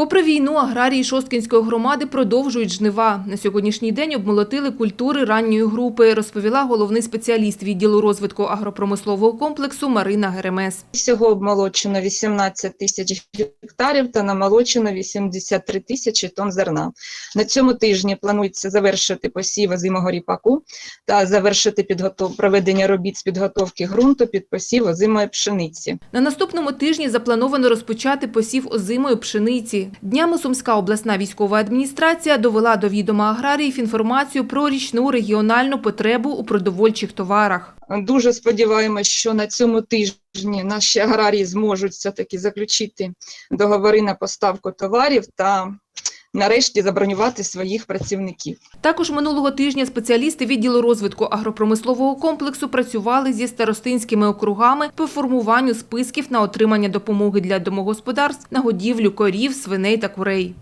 Попри війну, аграрії Шосткінської громади продовжують жнива. На сьогоднішній день обмолотили культури ранньої групи, розповіла головний спеціаліст відділу розвитку агропромислового комплексу Марина Геремес. Всього обмолочено 18 тисяч гектарів та намолочено 83 тисячі тонн зерна. На цьому тижні планується завершити посів озимого ріпаку та завершити підготов... проведення робіт з підготовки ґрунту під посів озимої пшениці. На наступному тижні заплановано розпочати посів озимої пшениці. Днями Сумська обласна військова адміністрація довела до відома аграріїв інформацію про річну регіональну потребу у продовольчих товарах. Дуже сподіваємось, що на цьому тижні наші аграрії зможуть все-таки заключити договори на поставку товарів та нарешті забронювати своїх працівників. Також минулого тижня спеціалісти відділу розвитку агропромислового комплексу працювали зі старостинськими округами по формуванню списків на отримання допомоги для домогосподарств на годівлю корів, свиней та курей.